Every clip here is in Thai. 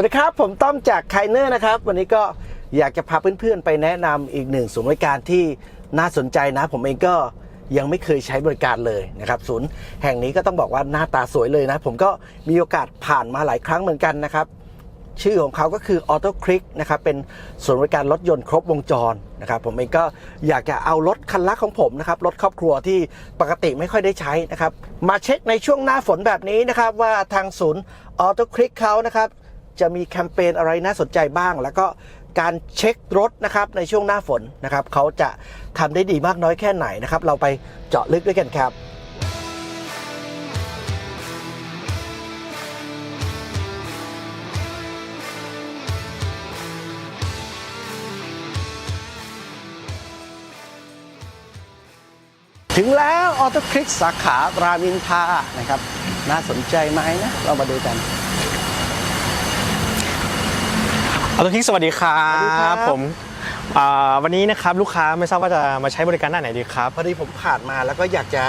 วัสดีครับ ผมต้อมจากไคเนอร์นะครับ วันนี้ก็อยากจะพาเพื่อนๆ ไปแนะนำอีกหนึ่งศูนย์บริการที่น่าสนใจนะ ผมเองก็ยังไม่เคยใช้บริการเลยนะครับศูนย์แห่งนี้ก็ต้องบอกว่าหน้าตาสวยเลยนะ ผมก็มีโอกาสผ่านมาหลายครั้งเหมือนกันนะครับ ชื่อของเขาก็คือ Auto Click นะครับเป็นศูนย์บริการรถยนต์ครบวงจรนะครับผมเองก็อยากจะเอารถคันรักของผมนะครับรถครอบครัวที่ปกติไม่ค่อยได้ใช้นะครับมาเช็คในช่วงหน้าฝนแบบนี้นะครับว่าทางศูนย์ Auto Click เขานะครับ จะมีแคมเปญอะไรน่าสนใจบ้าง แล้วก็การเช็ครถนะครับในช่วงหน้าฝนนะครับเขาจะทำได้ดีมากน้อยแค่ไหนนะครับ เราไปเจาะลึกด้วยกันครับถึงแล้วออโต้คลิกสาขารามอินทานะครับ น่าสนใจไหมนะ เรามาดูกัน เอาตัวทิกสวัสดีครัสวัสดีครับบ ผมอ่าวันนี้นะครับลูกค้าไม่ทราบว่าจะมาใช้บริการด้านไหนดีครับ พอดีผมผ่านมาแล้วก็อยากจะ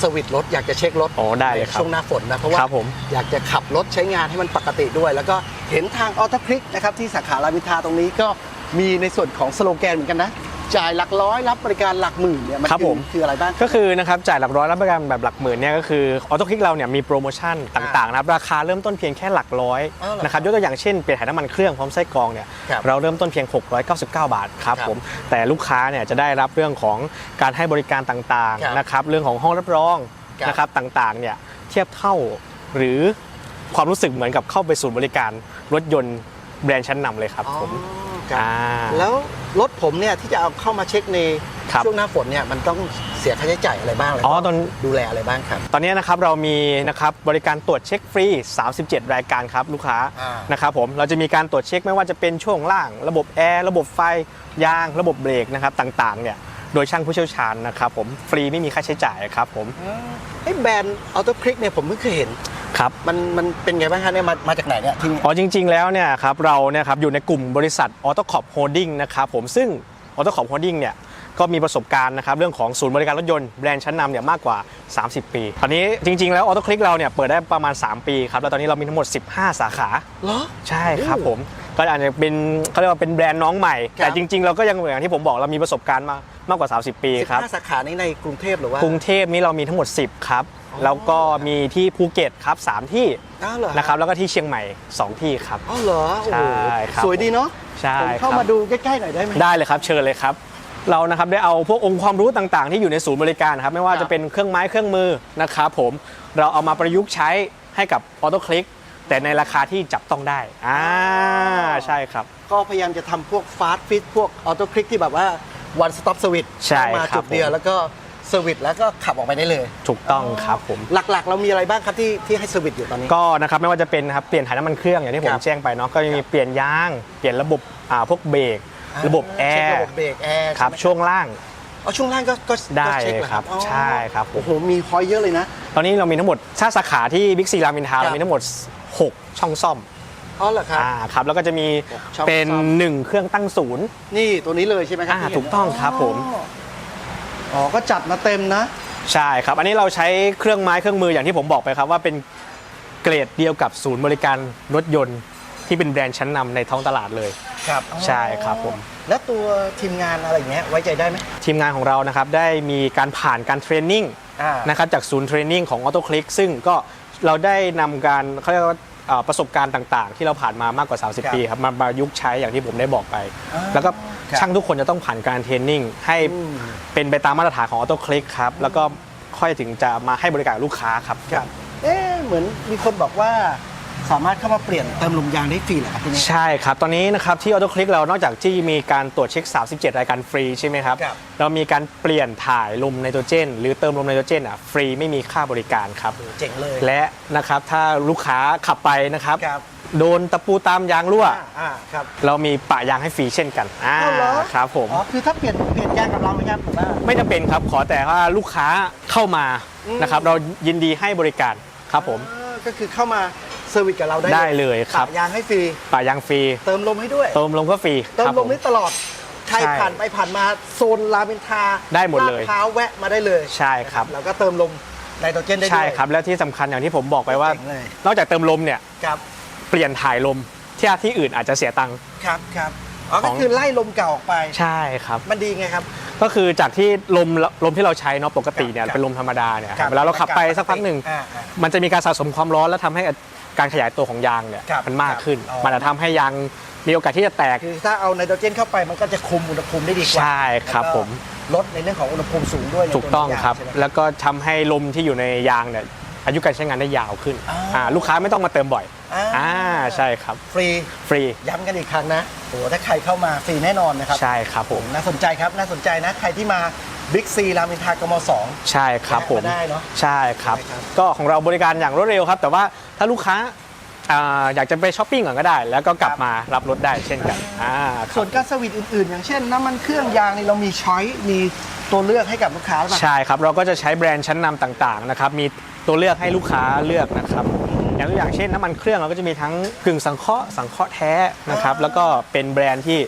สวิตช์รถอยากจะเช็ครถอ๋อได้เลยครับในช่วงหน้าฝนนะเพราะว่าครับผม อยากจะขับรถใช้งานให้มันปกติด้วย แล้วก็เห็นทางออโต้คลิกนะครับที่สาขารามอินทราตรงนี้ก็มีในส่วนของสโลแกนเหมือนกันนะ จ่ายหลักร้อยรับบริการหลักหมื่นเนี่ยมันครับคือผม คืออะไรบ้าง ก็คือนะครับจ่ายหลักร้อยรับบริการแบบหลักหมื่นเนี่ยก็คือออโต้คลิกเราเนี่ยมีโปรโมชั่นต่างๆนะครับราคาเริ่มต้นเพียงแค่หลักร้อยอ้าวเหรอนะครับยกตัวอย่างเช่นเปลี่ยนถ่ายน้ำมันเครื่องพร้อมไส้กรองเนี่ยครับเราเริ่มต้นเพียง 699 บาทครับครับผมแต่ลูกค้าเนี่ยจะได้รับเรื่องของการให้บริการต่างครับๆนะครับเรื่องของห้องรับรองครับ นะครับต่างๆเนี่ยเทียบเท่าหรือความรู้สึกเหมือนกับเข้าไปศูนย์บริการรถยนต์แบรนด์ชั้นนำเลยครับอ๋อผมครับอ่า แล้ว รถผมเนี่ยที่จะเอาเข้ามาเช็คในครับ ช่วงหน้าฝนเนี่ยมันต้องเสียค่าใช้จ่ายอะไรบ้างเลยอ๋อตอน ดูแลอะไรบ้างครับ ตอนนี้นะครับเรามีนะครับบริการตรวจเช็คฟรี 37 รายการครับลูกค้าอ่านนะครับผมเราจะมีการตรวจเช็คไม่ว่าจะเป็นช่วงล่าง ระบบแอร์ระบบไฟยาง ระบบเบรกนะครับต่างๆเนี่ยโดยช่างผู้เชี่ยวชาญนะครับผมฟรีไม่มีค่าใช้จ่ายครับผม ไอ้แบรนด์ออโต้คลิกเนี่ยผมเพิ่งเคยเห็น ครับ มันมันเป็นไงบ้างคะเนี่ยมามาจากไหนเนี่ยที่อ๋อจริง ๆ แล้วเนี่ยครับเราเนี่ยครับอยู่ในกลุ่มบริษัทออโตคอปโฮดดิ้งนะครับผมซึ่งออโตคอปโฮดดิ้งเนี่ยก็มีประสบการณ์นะครับเรื่องของศูนย์บริการรถยนต์แบรนด์ชั้นนำเนี่ยมากกว่า 30 ปีตอนนี้จริง ๆ แล้วออโตคลิกเราเนี่ยเปิดได้ประมาณ 3 ปีครับแล้วตอนนี้เรามีทั้งหมด 15 สาขาเหรอ ใช่ครับผมก็อาจจะเป็นเขาเรียกว่าเป็นแบรนด์น้องใหม่ครับแต่จริง ๆ เราก็ยังอย่างที่ผมบอกเรามีประสบการณ์มา มากกว่า 30 ปีครับ 15 สาขานี้ในกรุงเทพหรือว่ากรุงเทพนี้เรามีทั้งหมด 10 ครับ แล้วก็มีที่ภูเก็ตครับ 3 ที่อ้าวเหรอนะครับแล้วก็ที่เชียงใหม่ 2 ที่ครับอ๋อเหรอโอ้โหใช่ครับสวยดีเนาะใช่ผมคเข้ารับ มาดูใกล้ๆหน่อยได้ไหม ได้เลยครับเชิญเลยครับ เรานะครับได้เอาพวกองค์ความรู้ต่างๆ ที่อยู่ในศูนย์บริการนะครับไม่ว่าครับจะเป็นเครื่องไม้เครื่องมือนะครับผมเราเอามาประยุกต์ใช้ให้กับออโต้คลิกแต่ในราคาที่จับต้องได้อ่าใช่ครับ ก็พยายามจะทำพวกฟาสต์ฟิตพวกออโต้คลิกที่แบบว่า one stop service ใช่เข้ามาครับจุดเดียวผมแล้วก็เซอร์วิสแล้วก็ขับออกไปได้เลย ถูกต้องครับผม หลักๆ เรามีอะไรบ้างครับที่ที่ให้เซอร์วิสอยู่ตอนนี้ ก็นะครับไม่ว่าจะเป็นนะครับเปลี่ยนถ่ายน้ำมันเครื่องอย่างที่ผคมรับแจ้งไปเนาะก็จะมีเปลี่ยนยางเปลี่ยนระบบอ่าพวกเบรกระบบแอเช็คร์ระบบเบรกแอร์ครับใไหมช่วงล่างอ๋อช่วงล่างก็ก็ได้ก็เช็คเลยหอครับอ๋อใช่ครับผมโอ้โหมีพอยต์เยอะเลยนะ ตอนนี้เรามีทั้งหมดถ้าสาขาที่บิ๊กซีรามอินทราครับเรามีทั้งหมด 6 ช่องซ่อม อ๋อเหรอครับ อ่าครับแล้วก็จะมีช่องเป็น ซ่อมหนึ่งเครื่องตั้งศูนย์นี่ตัวนี้เลยใช่ไหมครัอ่าที่เห็นถูกต้องครับผมอ๋ออ๋อก็จัดมาเต็มนะ ใช่ครับ อันนี้เราใช้เครื่องไม้เครื่องมืออย่างที่ผมบอกไปครับว่าเป็นเกรดเดียวกับศูนย์บริการรถยนต์ ที่เป็นแบรนด์ชั้นนำในท้องตลาดเลย ครับใช่ครับผม แล้วตัวทีมงานอะไรอย่างเงี้ยไว้ใจได้ไหมทีมงานของเรานะครับได้มีการผ่านการเทรนนิ่งอ่านะครับจากศูนย์เทรนนิ่งของ Auto Click ซึ่งก็เราได้นำการเขาเรียกว่าเอ่อ ประสบการณ์ต่างๆ ที่เราผ่านมามากกว่าครับ30 ปีครับมาประยุกต์ใช้อย่างที่ผมได้บอกไปอ่าแล้วก็ครับช่างทุกคนจะต้องผ่านการเทรนนิ่งให้อืมเป็นไปตามมาตรฐานของ Auto Click ครับแล้วก็ค่อยถึงจะมาให้บริการลูกค้าครับครับเอ๊ะเหมือนมีคนบอกว่า สามารถเข้ามาเปลี่ยนเติมลมยางได้ฟรีเหรอครับที่นี่ใช่ครับ ตอนนี้นะครับที่ Auto Click เรานอกจากที่มีการตรวจเช็ค 37 รายการฟรีใช่ไหมครับ ครับ เรามีการเปลี่ยนถ่ายลมไนโตรเจน หรือเติมลมไนโตรเจนอะฟรีไม่มีค่าบริการครับ เจ๋งเลย และนะครับถ้าลูกค้าขับไปนะครับ ครับ โดนตะปูตามยางรั่ว อ่าอ่าครับเรามีปะยางให้ฟรีเช่นกันอ่าอ้าวเหรอครับผม อ๋อคือถ้าเปลี่ยนเปลี่ยนยางกับเราไหมครับผมว่า ไม่จำเป็นครับ ขอแต่ว่าลูกค้าเข้ามาอืมนะครับ เรายินดีให้บริการครับผมอ่าก็คือเข้ามา เซอร์วิสกับเราได้ได้เลยครับ ปะยางให้ฟรีปะยางฟรีเติมลมให้ด้วย เติมลมก็ฟรีเติมครับลผมได้ตลอด ใครใช่ผ่านไปผ่านมาโซนรามอินทราได้หมดเลย ลาดพร้าวแวะมาได้เลยใช่ครับ แล้วก็เติมลมไนโตรเจนได้ด้วย ใช่ครับ และที่สำคัญอย่างที่ผมบอกไปว่า เจ๋งเลย นอกจากเติมลมเนี่ย ครับ เปลี่ยนถ่ายลมที่ที่อื่นอาจจะเสียตังค์ ครับครับอ๋อขก็อง คือไล่ลมเก่าออกไป ใช่ครับ มันดีไงครับ ก็คือจากที่ลมลมที่เราใช้เนาะปกติเนี่ยครับ เป็นลมธรรมดาเนี่ยครับเวลาเราขับไปสักพักหนึ่ง อ่าอ่า มันจะมีการสะสมความร้อนแล้วทำให้ การขยายตัวของยางเนี่ยครับมันมากขึ้น ครับอ๋อ มันจะทำให้ยางมีโอกาสที่จะแตก คือถ้าเอาไนโตรเจนเข้าไปมันก็จะคุมอุณหภูมิได้ดีกว่าใช่ครับแล้วก็ผม ลดในเรื่องของอุณหภูมิสูงด้วยในถูกต้องวน้ำยาครับใช่ไหม แล้วก็ทำให้ลมที่อยู่ในยางเนี่ยอายุการใช้งานได้ยาวขึ้นอ่าอ่าลูกค้าไม่ต้องมาเติมบ่อยอ่า อ่าใช่ครับ ฟรีฟรี ย้ำกันอีกครั้งนะโอ้ถ้าใครเข้ามาฟรีแน่นอนนะครับ ใช่ครับผม น่าสนใจครับน่าสนใจนะ ใครที่มา บิ๊กซีรามอินทรากมสอง ใช่ครับผมแวะมาได้เนอะใช่ครับ ใช่ครับ ก็ของเราบริการอย่างรวดเร็วครับ แต่ว่าถ้าลูกค้าอ่าอยากจะไปช้อปปิ้งก่อนก็ได้ แล้วก็กลับมารับรถได้เช่นกันอ่าครับ ส่วนการสวิตช์อื่น ๆ อย่างเช่นน้ำมันเครื่องยางนี่เรามีช้อยมีตัวเลือกให้กับลูกค้าหรือเปล่า ใช่ครับ เราก็จะใช้แบรนด์ชั้นนำต่างๆนะครับมีตัวเลือกให้ลูกค้าเลือกนะครับอย่างตัวอย่างเช่นน้ำมันเครื่องเราก็จะมีทั้งกึ่งสังเคราะห์สังเคราะห์แท้นะครับอ่าแล้วก็เป็นแบรนด์ที่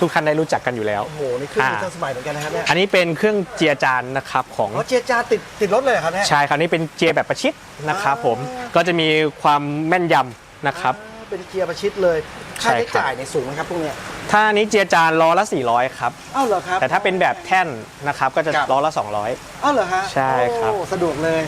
ทุกท่านได้รู้จักกันอยู่แล้ว โอ้โหนี่เครื่องมืออ่าทันสมัยเหมือนกันนะครับเนี่ยอันนี้เป็นเครื่องเจียจานนะครับของอ๋อเจียจาติดติดรถเลยเหรอครับเนี่ย ใช่ครับนี่เป็นเจียแบบประชิดนะครับผมอ่า ก็จะมีความแม่นยำนะครับ อ่าเป็นเกียร์ประชิดเลยค่าใช่ใช้ครับ จ่ายในยสูงไหมครับพวกเนี้ยถ้าอันนี้เจียจานล้อละ 400 ครับ อ้าวเหรอครับ แต่ถ้าเป็นแบบแท่นนะครับก็จะครับ ล้อละ 200 อ้าวเหรอฮะใช่ครับ โอ้สะดวกเลย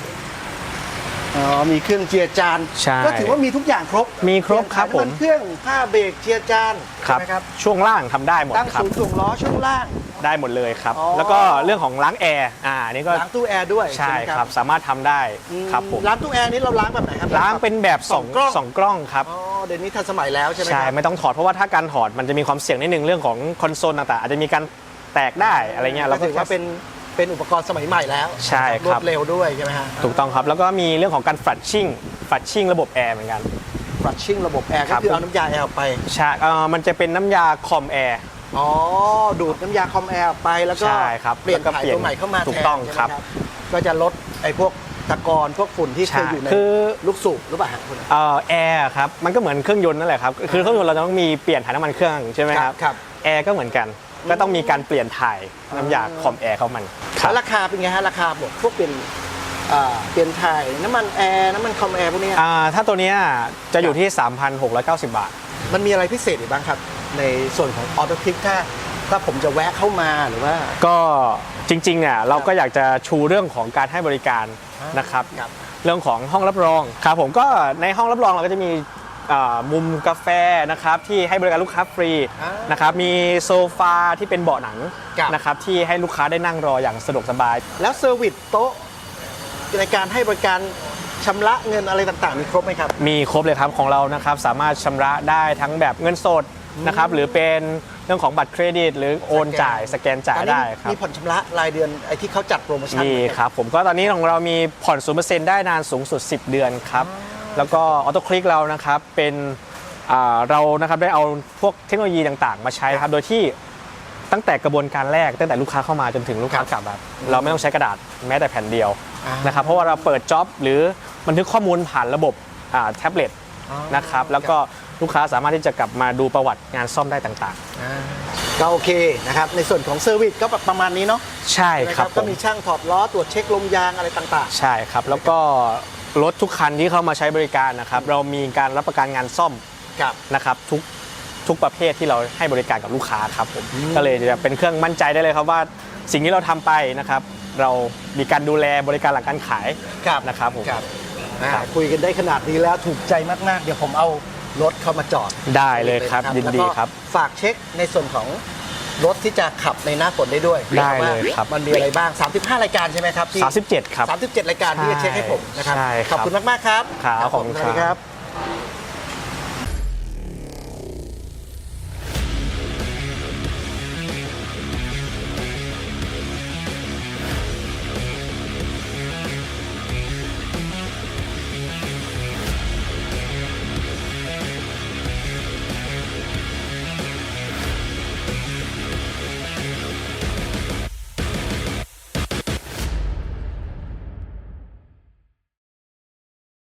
อ๋อมีเครื่องเจียจานใช่ก็ถือว่ามีทุกอย่างครบมีครบครับเปลี่ยนถ่ายน้ำนผมเครื่องผ้าเบรกเจียจานครับ ใช่ไหมครับช่วงล่างทำได้หมดตั้งครับ ศูนย์ถ่วงล้อช่วงล่าง ได้หมดเลยครับ อ๋อ แล้วก็เรื่องของล้างแอร์อ่าอันนี่ก็ล้างตู้แอร์ด้วยใช่ไหมครับสามารถทำได้อืมครับผมล้างตู้แอร์นี่เราล้างแบบไหนครับ ล้างเป็นแบบสองกล้อง สองกล้องครับ อ๋อเดี๋ยวนี้ทันสมัยแล้วใช่ไหมใช่ครับ ไม่ต้องถอดเพราะว่าถ้าการถอดมันจะมีความเสี่ยงนิดนึงเรื่องของคอนโซลต่างๆอาจจะมีการแตกได้อะไรเงี้ยเราก็ถือว่าเป็น เป็นอุปกรณ์สมัยใหม่แล้วใช่ครับรวดเร็วด้วยใช่ไหมฮะถูกต้องครับ แล้วก็มีเรื่องของการฝัดชิ่งฝัดชิ่งระบบแอร์เหมือนกัน ฟลัชชิ่งระบบแอร์คก็รับ คือเอาน้ำยาแอร์ออกไป ใช่เอ่อมันจะเป็นน้ำยาคอมแอร์ อ๋อ ดูดน้ำยาคอมแอร์ออกไปแล้วก็ใช่ครับเปลี่ยนแล้วก็ถ่ายเปลี่ยนตัวใหม่เข้ามาถูกแทนต้องใช่ไหมครับก็จะลดไอ้พวกตะกอนพวกฝุ่นที่เคใช่ยอยู่ในคือลูกสูบหรือเปล่าฮะคุณ เอ่อแอร์ครับมันก็เหมือนเครื่องยนต์นั่นแหละครับคือเครื่องยนต์เราจะต้องมีเปลี่ยนถ่ายน้ำมันเครื่องใช่ไหมครับครับแอร์ก็เหมือนกัน ก็ต้องมีการเปลี่ยนถ่ายน้ำยาคอมแอร์เข้ามันครัแล้บวราคาเป็นไงฮะราคาบวกพวกเป็นอ่าเปลี่ยนถ่ายน้ำมันแอร์น้ำมันคอมแอร์พวกเนี้ยอ่าถ้าตัวเนี้ยจะอยู่ที่ 3,690 บาท มันมีอะไรพิเศษอีกบ้างครับ ในส่วนของออโต้คลิกถ้าถ้าผมจะแวะเข้ามาหรือว่า ก็จริงๆเนี่ยเราก็อยากจะชูเรื่องของการให้บริการนะครับครับเรื่องของห้องรับรองครับผมก็ในห้องรับรองเราก็จะมี อ่ามุมกาแฟนะครับที่ให้บริการลูกค้าฟรีอ่านนะครับมีโซฟาที่เป็นเบาะหนังครับ นะครับที่ให้ลูกค้าได้นั่งรออย่างสะดวกสบาย แล้วเซอร์วิสโต๊ะในการให้บริการชำระเงินอะไรต่างๆ มีครบไหมครับ มีครบเลยครับของเรานะครับสามารถชำระได้ทั้งแบบเงินสดนะครับหรือเป็นเรื่องของบัตรเครดิต หรือโอนจ่ายสแกนจ่ายตอนนี้ได้ครับ มีผ่อนชำระรายเดือนไอ้ที่เขาจัดโปรโมชั่นมีครับผมก็ตอนนี้ของเรามีผ่อน 0%ได้นานสูงสุด 10 เดือนครับ แล้วก็ออโต้คลิกเรานะครับเป็นอ่าเรานะครับได้เอาพวกเทคโนโลยีต่างๆ มาใช้ครับ โดยที่ตั้งแต่กระบวนการแรกตั้งแต่ลูกค้าเข้ามาจนถึงลูกค้ากลับแบบเราไม่ต้องใช้กระดาษแม้แต่แผ่นเดียวอ่านะครับเพราะว่าเราเปิดจ็อบหรือบันทึกข้อมูลผ่านระบบอ่าแท็บเล็ตอ๋อนะครับแล้วก็ลูกค้าสามารถที่จะกลับมาดูประวัติงานซ่อมได้ต่างอ่าก็โอเคนะครับในส่วนของเซอร์วิสก็ประมาณนี้เนาะๆใช่นะครับผก็มมีช่างถอดล้อตรวจเช็คลมยางอะไรต่างใช่ครับแล้วก็ รถทุกคันที่เข้ามาใช้บริการนะครับ เรามีการรับประกันงานซ่อมๆกับ นะครับทุกทุกประเภทที่เราให้บริการกับลูกค้าครับผมอืมก็เลยจะเป็นเครื่องมั่นใจได้เลยครับว่าสิ่งที่เราทำไปนะครับ เรามีการดูแลบริการหลังการขายกับนะครับผมกับอ่าครับ คุยกันได้ขนาดนี้แล้วถูกใจมาก ๆ เดี๋ยวผมเอารถเข้ามาจอดได้เลยครับ ยินดีแล้วก็ครับฝากเช็คในส่วนของ รถที่จะขับในหน้าฝนได้ด้วยได้เลยครับว่ามันมีอะไรบ้าง 35 รายการใช่ไหมครับที่37ครับ37 รายการที่จะเช็คให้ผมนะครับใช่คขรับอบคุณมากๆครับ ครับผมขอบคุณสวัสดีคครัรับบ